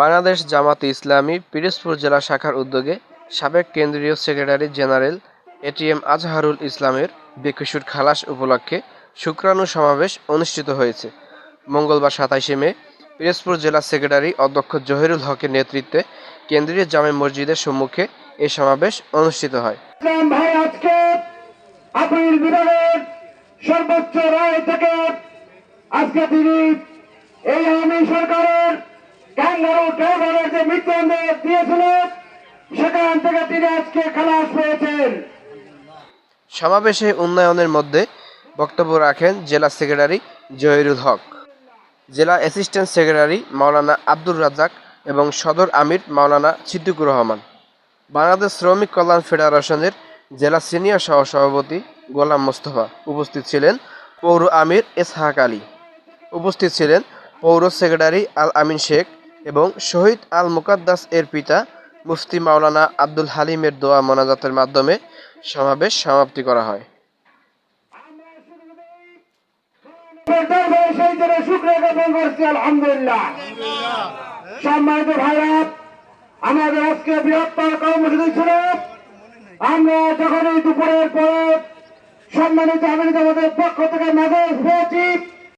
বাংলাদেশ জামাতে ইসলামী পিরোজপুর জেলা শাখার উদ্যোগে সাবেক কেন্দ্রীয় সেক্রেটারি জেনারেল এটিএম আজহারুল ইসলামের বেকসুর খালাস উপলক্ষে শুক্রাণু সমাবেশ অনুষ্ঠিত হয়েছে। মঙ্গলবার সাতাইশে মে পিরোজপুর জেলা সেক্রেটারি অধ্যক্ষ জহিরুল হকের নেতৃত্বে কেন্দ্রীয় জামে মসজিদের সম্মুখে এই সমাবেশ অনুষ্ঠিত হয়। ভাই আজকে সর্বোচ্চ রায় থেকে আজকে তিনি এই আওয়ামী সরকারের ক্যাঙ্গারু ড্রাইভারের যে মৃত্যুদণ্ড দিয়েছিল, সেখান থেকে তিনি আজকে খালাস পেয়েছেন। সমাবেশে উন্নয়নের মধ্যে বক্তব্য রাখেন জেলা সেক্রেটারি জহিরুল হক, জেলা অ্যাসিস্ট্যান্ট সেক্রেটারি মাওলানা আব্দুর রাজ্জাক এবং সদর আমির মাওলানা সিদ্দিকুর রহমান, বাংলাদেশ শ্রমিক কল্যাণ ফেডারেশনের জেলা সিনিয়র সহসভাপতি গোলাম মোস্তফা উপস্থিত ছিলেন পৌর আমির এসহাক আলী। উপস্থিত ছিলেন পৌর সেক্রেটারি আল আমিন শেখ এবং শহীদ আল মুকাদ্দাস এর পিতা মুফতি মাওলানা আব্দুল হালিমের দোয়া মোনাজাতের মাধ্যমে সমাবেশ সমাপ্তি করা হয়। সম্মানিত আমরা যখন এই দুপুরের পর সম্মানিত পক্ষ থেকে মেসেজ পেয়েছি